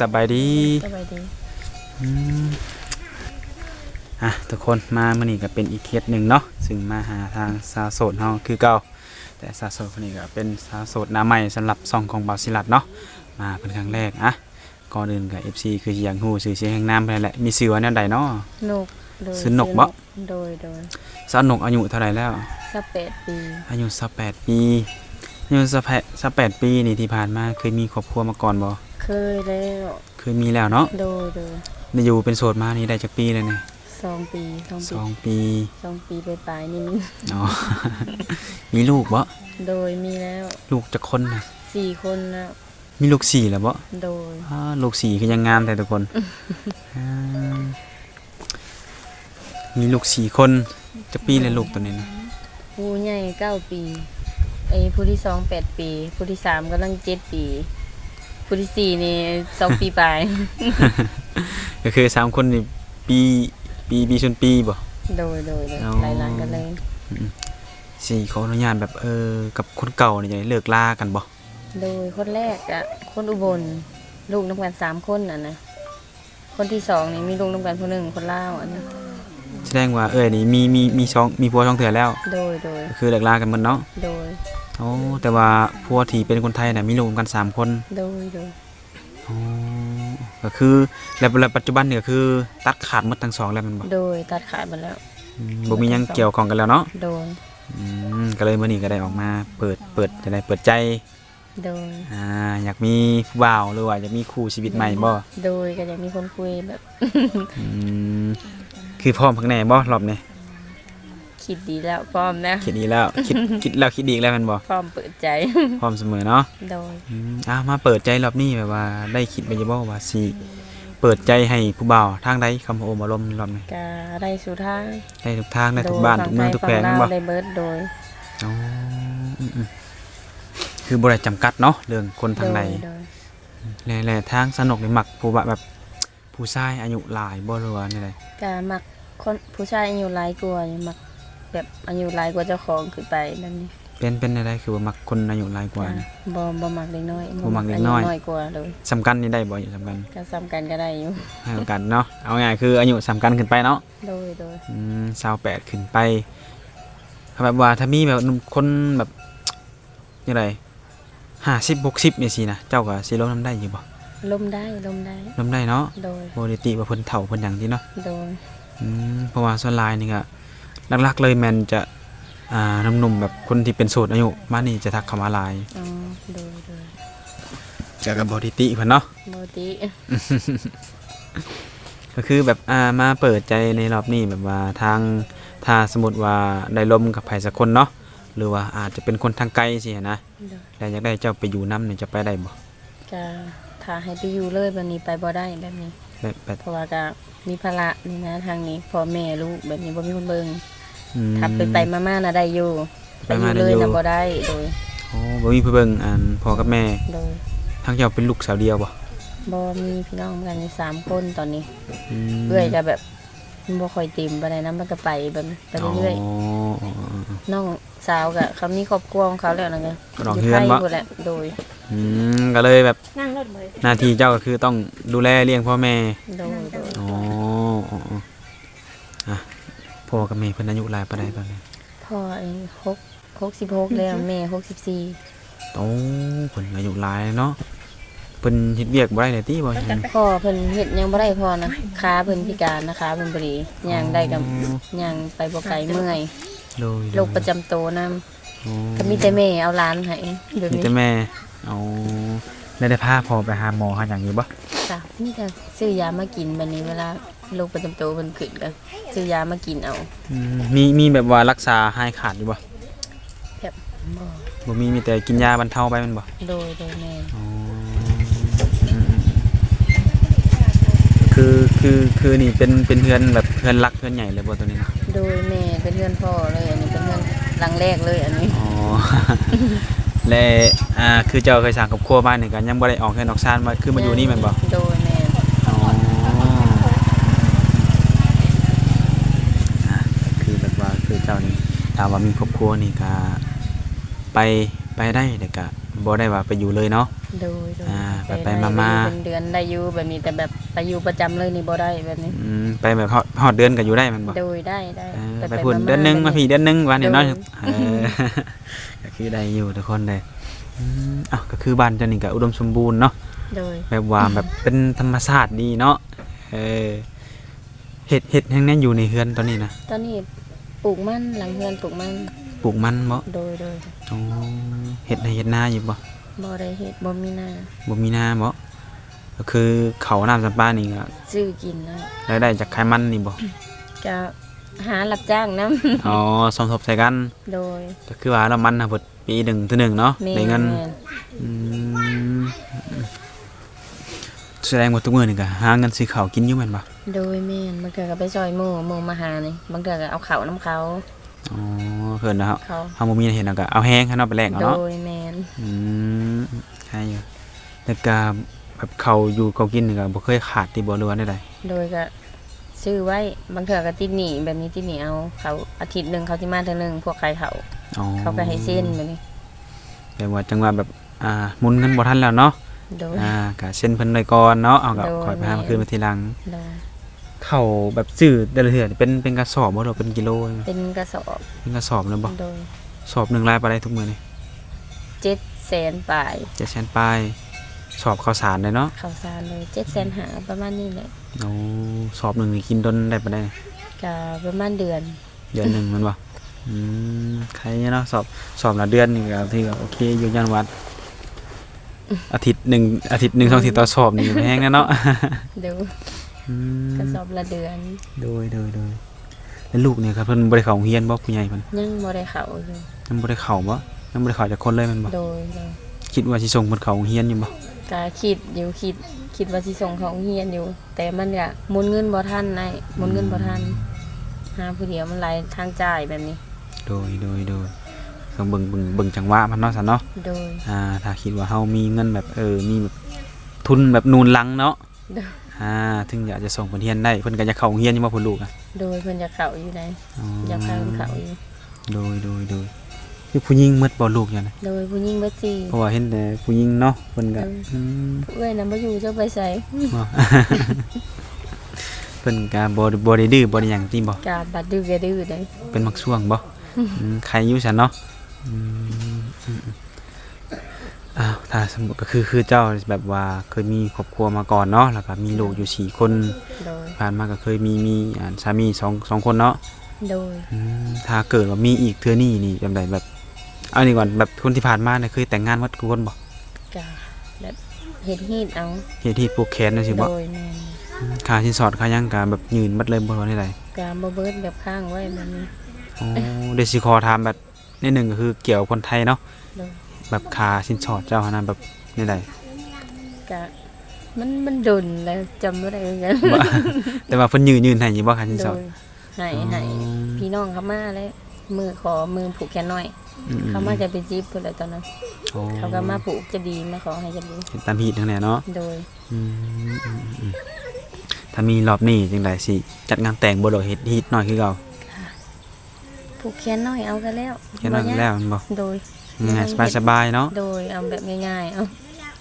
สบายดีสบายดีอืมอะทุกคนมามื่อนี้ก็เป็นอีกเคสหนึ่งเนาะซึ่งมาหาทางสาวโสดเฮาคือเก่าแต่สาวโสดคนนี้ก็เป็นสาวโสดหน้าใหม่สำหรับซองของบาวศิลัดเนาะมาเป็นครั้งแรกอะก่อนอื่นกับ FC คือสิอยากฮู้ชื่อเสียงแห่งนามเพิ่นแหละมีชื่อว่าแนวใดเนาะนกโดยซื้อนกบ่โดยโดยสาวนกอายุเท่าไหร่แล้วสักแปดปีอายุ18ปีอายุ18ปีนี่ที่ผ่านมาเคยมีครอบครัวมาก่อนบ่ เคยแล้วเคยมีแล้วเนาะโดยโดยได้อยู่เป็นโสดมานี่ได้จักปีเลยเนี่ยสองปีสองสปีองปีสองปีไปปลายๆนี่มีอ๋อมีลูกบ่โดยมีแล้วลูกจักคนนะสี่คนแล้วมีลูกสี่แล้วบ่โดยอ้าลูกสี่คือยังงามแต่ทุกคนอ่ามีลูกสี่คนจะปีเลยลูกตัวนี้นะผู้ใหญ่เก้าปีไอ้ผู้ที่สองแปดปี ผู้ที่สามกำลังเจ็ดปี ผู้ที่สี่นี่สองปีปลาย ก็คือสามคนนี่ปีปีปีชนปีบ่ โดยโดยโดยอ๋อหลายหลังกันเลยสี่ขออนุญาตแบบเออกับคนเก่านี่จะได้เลิกลากันบ่โดยคนแรกอะคนอุบลลูกน้ำกันสามคนอะนะคนที่สองนี่มีลูกน้ำกันคนหนึ่งคนล่าวอันนี้แสดงว่าเอ้ยนี่มีมีมีช่องมีผัวช่องเถื่อแล้ว โดยโดยก็คือเลิกลากันหมดเนาะโดย โอ้แต่ว่าผัวที่เป็นคนไทยน่ะมีลูกกันสามคนโดยโดยอ๋อก็คือแล้วแล้วปัจจุบันเนี่ยก็คือตัดขาดหมดทั้งสองแล้วแมันบ่โดยตัดขาดไปแล้วอืมบ่มีหยังเกี่ยวข้องกันแล้วเนาะโดยอืมก็เลยมื้อนี้ก็ได้ออกมาเปิดเปิดจะได้เปิดใจโดยอ่าอยากมีผู้บ่าวหรือว่าอยากมีคู่ชีวิตใหม่บ่โดยก็ยังมีคนคุยแบบ อืมคือพร้อมพักแน่บ่รอบนี้ คิดดีแล้วพร้อมนะคิดดีแล้ว คิดคิดแล้วคิดอีกแล้วแมันบ่พร้อมเปิดใจ พร้อมเสมอเนาะโดยอืมอะมาเปิดใจรอบนี้แบบว่าได้คิดไปอยู่บ่ว่าสิเปิดใจให้ผู้บ่าวทางใดคำโอมอารมณ์รอบนี้กาได้สุดท้ายได้ทุกทางได้ทุกบ้านทุกเมืองทุกแขวงฝั่บ่ลาวได้เบิร์ดโดยอ๋ออืมอืมคือบริจำกัดเนาะเรื่องคนทางใดโดยและและทางสนุกในหมักผู้ว่าแบบผู้ชายอายุหลายบ่หรือว่านี่ไดกามักคนผู้ชายอายุหลายกว่าอยู่มัก แบบอายุหลายกว่าเจ้าของขึ้นไปแบบนี้เป็นเป็นอะไรคือว่ามักคนอายุหลายกว่านะ บ่บ่มักเล็กน้อยบ่มักเด็กน้อยาน้อยกว่าเลยสำคัญนี่ได้บ่อยู่สำคัญก็ซ้ำกันก็ได้อยู่ ให้โอกาสเนาะเอาง่ายๆคืออายุสำคัญขึ้นไปเนาะโดยโดยอืม28ขึ้นไปถ้าแบบว่าถ้ามีแบบหนุ่มคนแบบยังไง50 60นี่สินะเจ้าก็สิลงน้ำได้อยู่บ่ลมได้ลมได้ลงได้เนาะโดยบ่ได้ติว่าเพิ่นเฒ่าเพิ่นหยังติเนาะโดยอืมเพราะว่าส่วนหลายนี่ก็ หลักๆเลยแมนจะอ่าหนุ่มๆแบบคนที่เป็นโสดอายุมานี่จะทักคำว่าหลายอ๋อโดยโดยจะกับบอดิติเพิ่นเนาะ โมติก็คือแบบอ่ามาเปิดใจในรอบนี้แบบว่าทางถ้าสมมติว่าได้ลมกับไผสักคนเนาะหรือว่าอาจจะเป็นคนทางไกลสินะโดยแล้วอยากได้เจ้าไปอยู่น้ำเนี่ยจะไปได้บ่ก็ถ้าให้ไปอยู่เลยแบบนี้ไปบ่ได้แบบนี้ แบบแบบเพราะว่าก็มีภาระนี่นะทางนี้พ่อแม่ลูกแบบนี้บ่มีคนเบิ่ง อืมถ้าไปไปมาๆน่ะได้อยู่ไปอยู่ไปมาได้เลยอยู่น่ะบ่ได้โดยโอ้บ่มีผู้เบิ่งอันพ่อกับแม่โดยทางเจ้าเป็นลูกสาวเดียวบ่บ่มีพี่น้องกันอยู่สามคนตอนนี้อืมเอื้อยก็แบบบ่ค่อยเต็มปานใดนะมันก็ไปแบบไปเรื่อยอ๋ออ๋ออ๋อ ๆน้องสาวก็เขามีครอบครัวของเขาแล้วนะไงก็น้องเฮือนบ่ ยู่ไทยพู้นแหละโดยอืมก็เลยแบบนั่งรถเลยหน้าที่เจ้าก็คือต้องดูแลเลี้ยงพ่อแม่โดยโดย อ๋ออ๋ออ๋ออะ พ่อกับแม่เพิ่นอายุหลายปานใดตอนนี้พ่ออายุหกหกสิบหกแล้วแม่หกสิบสี่โอ้เพิ่นอายุหลายเนาะเพิ่นเฮ็ดเวียกบ่ได้เลยติบ่เห็นพ่อเพิ่นเฮ็ดหยังบ่ได้พ่อนะขาเพิ่นพิการนะคะเพิ่นบ่ดีย่างได้กับย่างไปบ่ไกลเมื่อยโดยโรคประจำตัวนำอ๋อก็มีแต่แม่เอาหลานให้เดี๋ยวมีนี้แต่แม่เอาได้ได้พาพ่อไปหาหมอหาหยังอยู่บ่จ้ะมีแต่ซื้อยามากินบัดนี้เวลา โรคประจำตัวเพิ่นขึ้นก็ซื้อยามากินเอาอืมมีมีแบบว่ารักษาหายขาดอยู่บ่แบบบ่บ่มีมีแต่กินยาบรรเทาไปแมันบ่ โดยโดยแม่อ๋ออืมคือคือคือนี่เป็นเป็นเพื่อนแบบเพื่อนรักเพื่อนใหญ่เลยบ่ตัวนี้นะโดยแม่เป็นเพื่อนพ่อเลย อันนี้เป็นเพื่อนหลังแรกเลยอันนี้ อ๋อ และอ่าคือเจ้าเคยสร้างครอบครัวมาเนี่ยก็ยังบ่ได้ออกเฮือนออกชานมาคือมาอยู่นี่แม่นบ่โดยแม่ อ๋ออะก็คือแบบว่าคือเจ้านี่ ถ้าว่ามีครอบครัวนี่ก็ไปไปได้แต่ก็บ่ได้ว่าไปอยู่เลยเนาะโดยโดยอ่าไปไปด้มามา เป็นเดือนได้อยู่แบบนี้แต่แบบไปอยู่ประจำเลยนี่บ่ได้แบบนี้ อืมไปแบบฮอดฮอดเดือนก็อยู่ได้แมันบ่โดยได้ได้เออแต่ไปพุ่นๆเดือนหนึงมาพี่เดือนหนึงวันนี้เนาะโดยเออก็คือได้อยู่ทุกคนเลยอืมอ้าวก็คือบ้านเจ้านี่ก็อุดมสมบูรณ์เนาะโดยแบบว่าแบบเป็นธรรมชาติดีเนาะเออเห็ดเห็ดแห่งนั้นอยู่ในเฮือนตอนนี้นะตอนนี้ ปลูกมันหลังเฮือนปลูกมันปลูกมันบ่โดยโดยอ๋อเห็ดในเห็ดนาอยู่บ่บ่ได้เฮ็ดบ่มีหน้าบ่มีนาบ่ก็คือเขาน้ำจำปานี่ก็ซื้อกินแล้วรายได้จากขายมันนี่บ่ก็หารับจ้างนํอ๋อสมทบใส่กัน โดย ก็คือว่าเรามันนะเบิดปีหนึ่งตัวหนึ่งเนาะแม่ได้เงินแม่นอืม แสดงว่าทุกมื้อนี่ก็หาเงินซื้อข้าวกินอยู่แม่นบ่โดยแม่นบางเทื่อก็ไปซอยหมู่หมู่มาหานี่บางเทื่อก็เอาข้าวนํเขา อ๋อเพิ่นนะครับเขา เฮาบ่มีเห็นแล้วก็เอาแห้งให้เนาะไปแลกเอาโดเนาะยแม่นอืมใช่อยู่แล้วก็แบบเขาอยู่เขากินนี่ก็บ่เคยขาดที่บ่หรือว่าได้ใดโดยก็ซื้อไว้บางเทื่อก็ติดหนี้แบบนี้ติดหนี้เอาเขาอาทิตย์หนึงเขาสิมาเทื่อหนึงพวกใครเขาอ๋อเขาก็ให้เส้นแบบนี้ แต่ว่าจังว่าแบบอ่าหมุนเงินบ่ทันแล้วเนาะ โดยอ่าก็เซ็นเพิ่นเลยก่อนเนาะเอาก็โดยค่อยไปหามาคืนมาทีหลังโดยเข้าแบบซื้อแต่ละเทื่อนี่เป็นเป็นกระสอบบ่หรือเป็นกิโลเป็นกระสอบเป็นกระสอบเลยบ่โดยสอบหนึงรายไปได้ทุกมื้อนี่เจ็ดแสนปลาย7แสนปลายสอบข้าวสารเลยเนาะข้าวสารเลยเจ็ดแสนหาประมาณนี้แหละโอ้สอบหนึงนี่กินดนได้ปานใดก็ประมาณเดือนเดือนหนึงแมันบ่อืมใครเนาะสอบสอบละเดือนนี่ก็ถือว่าโอเคอยู่ยันวัด อาทิตย์หนึ่งอาทิตย์หนึ่งสองอาทิตย์ต่อสอบนี่แพงนะเนาะเดี๋ยวอืมกระสอบละเดือน โดยโดยโดยแล้วลูกเนี่ยครับเพิ่นบ่ได้เข้าโรงเรียนบ่ผู้ใหญ่เพิ่นยังบ่ได้เขาอยู่ยังบ่ได้เข้าบ่ยังบ่ได้เข้าจากคนเลยแมันบ่โดยโดยคิดว่าสิส่งเพิ่นเข้าโรงเรียนอยู่บ่ก็คิดอยู่คิดคิดว่าสิส่งเขาเฮียนอยู่ แต่มันก็หมุนเงินบ่ทันไอ้หมุนเงินบ่ทันหาผู้เดียวมันหลายทางจ่ายแบบนี้ โดยโดยโดย ต้องเบิ่งเบิ่งเบิ่งจังหวะมันเนาะซั่นเนาะโดย อ่าถ้าคิดว่าเฮามีเงินแบบเออมีแบบทุนแบบนูนหลังเนาะโดยอ่าถึงอยากจะส่งเพิ่นเรียนได้เพิ่นก็จะเข้าโรงเรียนอยู่บ่เพิ่นลูกอะโดยเพิ่นจะเขาอยู่ไหนอ๋ออยากพาเพิ่นเขาอยู่โดยโดยโดยคือผู้หญิงหมดบ่ลูกอย่างนะโดยผู้หญิงเบิดสี่เพราะว่าเห็นแต่ผู้หญิงเนาะเพิ่นก็เอออืมผู้เอ้ยนำบ่อยู่เจ้าไปใส่บ่ เพิ่นก็บ่ได้บ่ได้ดื้อบ่ได้หยังติบ่กาบัดดื้อแกดื้อได้เป็นมักช่วงบ่อืมใครอยู่ซั่นเนาะ อืมอืมอืมอ้าวถ้าสมมุติก็คือคือเจ้าแบบว่าเคยมีครอบครัวมาก่อนเนาะแล้วก็มีลูกอยู่สี่คน โดย ผ่านมาก็เคยมีมีอ่าสามีสองสองคนเนาะโดย อืมถ้าเกิดว่ามีอีกเทื่อนี้นี่จำได้แบบเอานี่ก่อนแบบคนที่ผ่านมาเนี่ยเคยแต่งงานวัดกุคนบ่กาแบบเฮ็ดฮีดเอา เฮ็ดที่ผูกแขนจังซี่โดบ่ยแม่นค่าสินสอดค่าหยังก็แบบยืนบัดเลยบ่ว่าได้ใดกาบ่เบิดแบบข้างไว้แบบนี้อ๋อเดี๋ยวสิขอถามแบบ นิดหนึงก็คือเกี่ยวกับคนไทยเนาะโดยแบบค่าสินสอดเจ้าหันน่ะแบบได้ใดกะมันมันดนแล้วจำบ่ได้เหมือนกันบ่แต่ว่าเพิ่นยืนยืนให้อยู่บ่ค่าสินโดสอดยให้ให้พี่น้องเขามาแล้วมือขอมือผูกแขนหน่อย อืมๆเขามาจะไปจีบเพิ่นแหละตอนนั้น โอ้เขาก็มาผูกจะดีมาขอให้จะดีเห็นตามฮีดทั้งนั้นเนาะโดยอืมอืมอืมถ้ามีรอบนี้จังไดสิจัดงานแต่งบ่ดอกเฮ็ดฮีดหน่อยคือเก่า ผูกแขนหน่อยเอากันแล้วแค่นั้นบ่ยากแล้วแมันบ่โดยง่ายๆสบายๆเนาะโดยเอาแบบง่ายๆเอา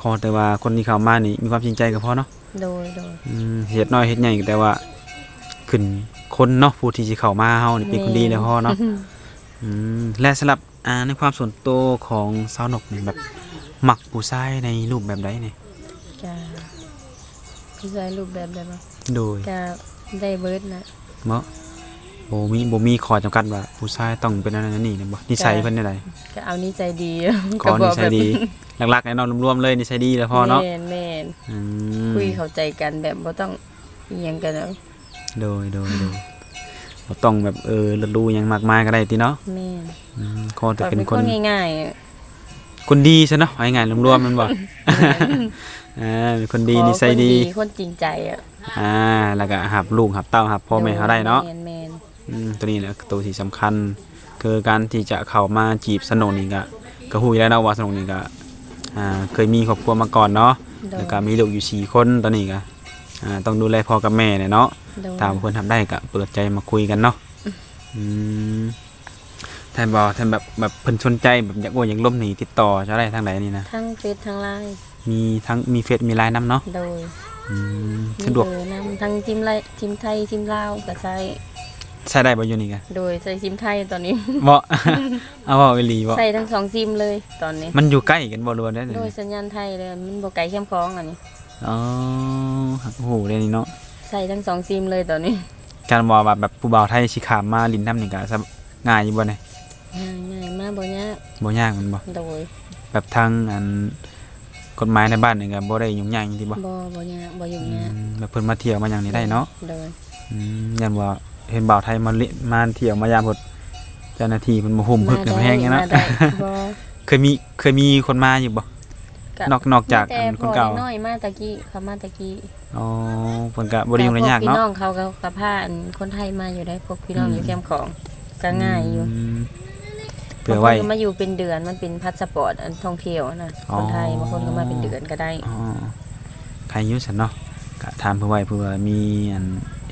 ขอแต่ว่าคนที่เข้ามานี่มีความจริงใจก็พอเนาะโดยโดย อืมเฮ็ดน้อยเฮ็ดใหญ่ก็แต่ว่าขึ้นคนเนาะผู้ที่สิเข้ามาเฮานี่เป็นคนดีแล้วพอเนาะ อืมและสำหรับอ่าในความส่วนตัวของสาวนกนี่แบบมักผู้ชายในรูปแบบใดนี่กะผู้ชายรูปแบบได้บ่โดยกะได้เบิดนะเนาะ บ่มีบ่มีข้อจำกัดว่าผู้ชายต้องเป็นอันนั้นอันนี่นะบ่นิสัยเพิ่นได้ใดก็เอานิสัยดีขอนิสัยดีหลักๆแน่นอนรวมๆเลยนิสัยดีแล้วพอเนาะแม่นแม่นอืมคุยเข้าใจกันแบบบ่ต้องเอียงกันแล้วโดยโดยโดยบ่ต้องแบบเออรู้หยังมากมายก็ได้ติเนาะแม่นอืมขอแต่ก็เป็นเป็นคคนนง่ายๆอะคนดีซะเนาะเอาง่ายๆรวมๆมันบ่อ่าเป็นคนดีขอนิสัยดีคนคนจริงใจอะ อ่า แล้วก็หับลูกหับเต้าหับพ่อแม่เขาได้เนาะแม่นแม่น อืมตัวนี้แหละตัวที่สำคัญ คือการที่จะเข้ามาจีบสนนนี่ก็ก็ฮู้อยู่แล้วเนาะว่าสนนนี่ก็อ่าเคยมีครอบครัวมาก่อนเนาะโดย แล้วก็มีลูกอยู่สี่คนตอนนี้ก็อ่าต้องดูแลพ่อกับแม่เนี่ยเนาะ โดยถามเพิ่นทำได้ก็เปิดใจมาคุยกันเนาะอืมแทนบ่แทนแบบแบบเพิ่นสนใจแบบอยากโอ้อยากล้มนี่ติดต่อจะได้ทางไหนนี่นะทั้งเฟซทั้งไลน์อมีทั้งมีเฟซมีไลน์นํเนาะโดยอืมมีสะดวกเบอร์นำทั้งซิมไลซิมไทยซิมลาวก็ใช้ ใช้ได้บ่อยู่นี่กันโดยใช้ซิมไทยตอนนี้ บ่ เอาบ่อีหลีบ่ใส่ทั้งสองซิมเลยตอนนี้ มันอยู่ใกล้กันบ่รวนได้โดยสัญญาณไทยเลยมันบ่ไกลเข้มคลองอันนี้ อ๋อโอ้โหเดี๋ยวนี้เนาะใส่ทั้งสองซิมเลยตอนนี้การว่าว่าแบบผู้บ่าวไทยสิขามมาลินน้ำนี่ก็สบง่ายอยู่บ่เนี่ยง่ายง่ายมากบ่ยากบ่ยากแมันบ่โดยแบบทางอันกฎหมายในบ้านนี่ก็บ่ได้ยุ่งยากจริงๆบ่บ่บ่ยากบ่ยุ่งอืยากมแบบเพิ่นมาเที่ยวมาหยังนี่ได้เนาะโดยอืมยันว่า เห็นบ่าวไทยมาลิมาเที่ยวมายามพดเจ้าหน้าที่เพิ่นบ่ห่มพึกกันแฮงไงเนาะมาได้บ่เคยมีเคยมีคนมาอยู่บ่นอกนอกจากแต่อันคนเก่าพอน้อยมาตะกี้เขามาตะกี้อ๋อเพิ่นก็บ่ได้ยุ่งยากแต่พวเนาะพี่น้องเขาก็กับพาอันคนไทยมาอยู่ได้พวกพี่น้องอยู่แคมป์ของก็ง่ายอยู่มเผื่อไว้ บางคนก็มาอยู่เป็นเดือนมันเป็นพาสปอร์ตอันท่องเที่ยวนะอ๋อ คนไทยบางคนก็มาเป็นเดือนก็ได้ อ๋อใครอยู่ซั่นเนาะ ก็ถามเพื่อไว้เพื่อมีอัน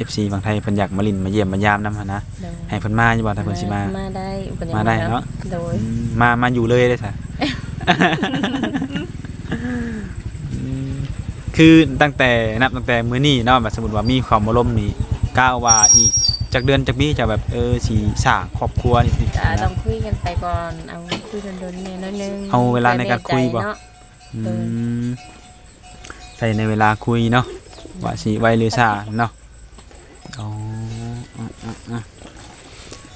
FC บางไทยเพิ่นอยากมาลินมาเยี่ยมมายามนำหั่นนะโดยให้เพิ่นมาอยู่บ่ถ้าเพิ่นสิมา มาได้เพิ่นยังมาได้เนาะ โดย อืมมามาอยู่เลยได้ซะอืมคือตั้งแต่นับตั้งแต่มื้อนี้เนาะแบบสมมุติว่ามีความบ่ลมนี่ก้าวว่าอีกจากเดือนจากปีจะแบบเออสิสร้างครอบครัวนี่สิจะต้องคุยกันไปก่อน เอาคุยกันโดนๆแน่น้อยนึงเอาเวลาในการคุยบ่เนาะอืเออมใส่ในเวลาคุยเนาะ ว่าสิไวหรือซ่าเนาะอ๋ออะอะอะ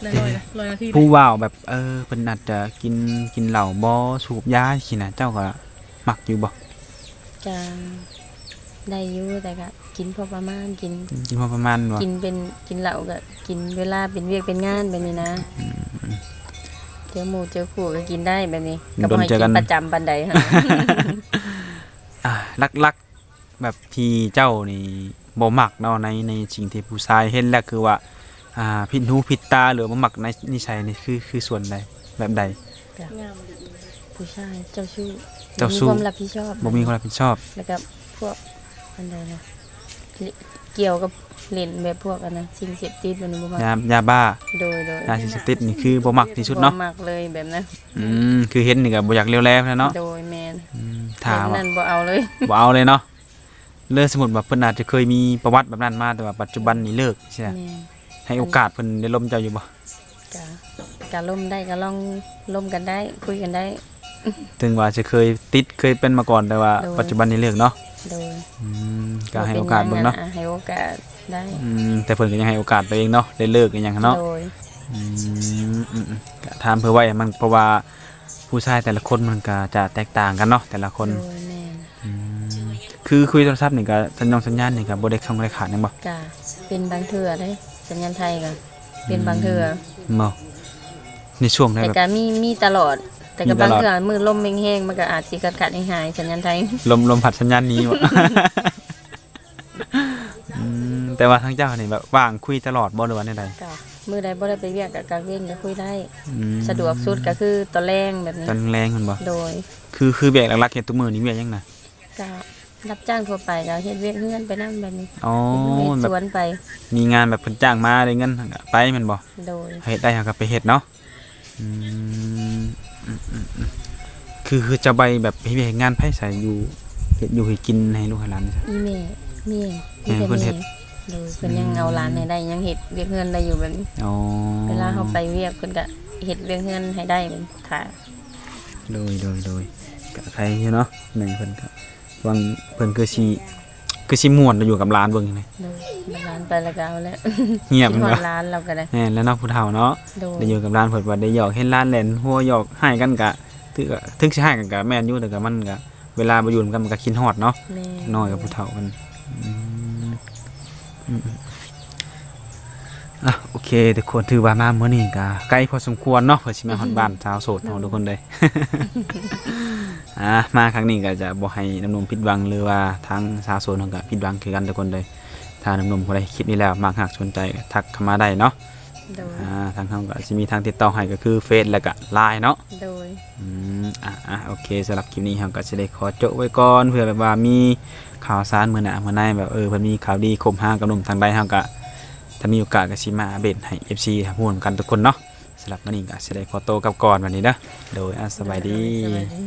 ได้ลอยนะลอยนาทีผู้ว่าวแบบเออเพิ่นอาจจะกินกินเหล้าบ่สูบยาสินะเจ้าก็มักอยู่บ่จะได้อยู่แต่ก็กินพอประมาณกิน กินพอประมาณบ่กินเป็นกินเหล้าก็กินเวลาเป็นเวียกเป็นงานแบบนี้นะเจอหมู่เจอคู่ก็กินได้แบบนี้ก็บ่ให้กินประจำปันใดฮะ อะลักๆ แบบที่เจ้านี่บ่มักเนาะในในสิ่งที่ผู้ชายเห็นแล้วคือว่าอ่าผิดหูผิดตาหรือบ่มักในนิสัยนี่คือคือส่วนใดแบบใด งามดีผู้ชายเจ้าชู้เจ้าชู้ มีความรับผิดชอบบ่มีความรับผิดชอบ แล้วก็พวกอันใดนะเกี่ยวกับเล่นแบบพวกอันนั้นสิ่งเสพติดแบบนี้บ่มักยายาบ้าโดยโดยยาเสพติดนี่คือบ่มักที่สุดเนาะบ่มักเลยแบบนั้นอืมคือเห็นนี่ก็บ่อยากเลี้ยวแลแล้วเนาะโดยแมนอืมถามแบบว่านั้นบ่เอาเลยบ่เอาเลยเนาะ เลิกสมมุติว่าเพิ่นอาจจะเคยมีประวัติแบบนั้นมาแต่ว่าปัจจุบันนี่เลิกใช่ไหมแม่นให้โอกาสเพิ่นได้ล้มเจ้าอยู่บ่กะกะล่มได้ก็ลองล่มกันได้ คุยกันได้ ถึงว่าจะเคยติดเคยเป็นมาก่อนแต่ว่า โดย ปัจจุบันนี้เลิกเนาะโดยอืมก็ให้โอกาสเบิ่งเนาะ ป็หยังอให้โอกาสได้อืมแต่เพิ่นก็ยังให้โอกาสตัวเองเนาะได้เลิกกันหยังเนาะโดยอืมอืมอืมก็ถามเพื่อไว้มันเพราะว่าผู้ชายแต่ละคนมันก็จะแตกต่างกันเนาะแต่ละคน โดยแม่นอืม คือคุยโทรศัพท์นี่ก็สัญญาณสัญญาณนี่ก็บ่ได้คำได้ขาดหยังบ่กะเป็นบางเทื่อได้สัญญาณไทยก็เป็นบางเทื่อบ่ในช่วงได้แต่แบบ ก็มีมีตลอด แต่ก็มีตบางลอดเทื่อมือลมแห้งๆมันก็อาจสิขาดขาดๆหายๆสัญญาณไทยลมลมพัดสัญญาณนี้บ่ อืมแต่ว่าทั้งเจ้านี่แบบว่างคุยตลอดบ่หรือว่าใดกะมือใดบ่ได้ไปเวียกกับกลางเว้นก็คุยได้ๆอืมสะดวกสุดก็คือตอนแรงแบบนี้ ตอนแรงมันบ่โดยคือคือแบกหลักๆเฮ็ดทุกมื้อนี่เวียกหยังน่ะก็ รับจ้างทั่วไปก็เฮ็ดเวียกเฮือนไปนั่แบบนี้อ๋อเฮ็ดแบสบวนไปมีงานแบบเพิ่นจ้างมาได้เงินก็ไปแม่นบ่โดยเฮ็ดได้เฮาก็ไปเฮ็ดเนาะอืมอืมอืมอืมคือคือจะไปแบบเฮ็ดเวียกงานไผใส่อยู่เฮ็ดอยู่ให้กินให้ลูกให้หลานใช่อีเมเมียแม่เพิ่นเฮ็ด โดยเพิ่นยังเอาร้านให้ได้ยังเฮ็ดเวียกเฮือนได้อยู่แบบนี้ อ๋อเวลาเขาไปเวียกเพิ่นก็เฮ็ดเวียกเฮือนให้ได้เป็นค่ะ โดยโดยโดยก็ใครอยู่เนาะแม่เพิ่นก็ วังเพิ่นคือสิคือสิม่วนอยู่กับหลานเบิ่งนี่โดยร้านไปแล้วก็เอาแล้วเงียบคิดแม่นฮอบ่ดร้านเราก็ได้แม่นแล้วเนาะผู้เฒ่าเนาะโดยได้อยู่กับหลานเพิ่นว่าได้หยอกเห็นหลานเล่นหัวหยอกให้กันก็ถึกถึกสิให้กันก็แม่นอยู่แต่ก็มันก็เวลาบ่อยู่นำกันมันก็คิดฮอดเนาะ แม่น้อยกับผู้เฒ่ามันอืมอืมอะโอเคทุกคนถือว่ามาเมื่อนี้ก็ใกล้พอสมควรเนาะเพื่อสิมาฮอดบ้านชาวโสดของทุกคนเลย อะมาครั้งนี้ก็จะบ่ให้น้ำนมผิดหวังหรือว่าทางชาวโสดของก็ผิดหวังคือกันทุกคนเลยถ้าน้ำนมคนใดคลิปนี้แล้วมากหักสนใจก็ทักเข้ามาได้เนาะโดยอ่าทางเขาก็จะมีทางติดต่อให้ก็คือเฟซแล้วก็ไลน์เนาะโดยอืมอะอะโอเคสำหรับคลิปนี้เราก็จะได้ขอจบไว้ก่อนเพื่อแบบว่ามีข่าวสารมือหน้ามือในแบบเออเพิ่นมีข่าวดีคมห้างกับหนุ่มทางใดเราก็ถ้ามีโอกาสก็สิมาอัปเดตให้ FC ทำพูนกันทุกคนเนาะสำหรับมื้อนี้ก็สิได้ขอโตวกลับก่อนวันนี้เด้อโดยอะสบายดีสบายดี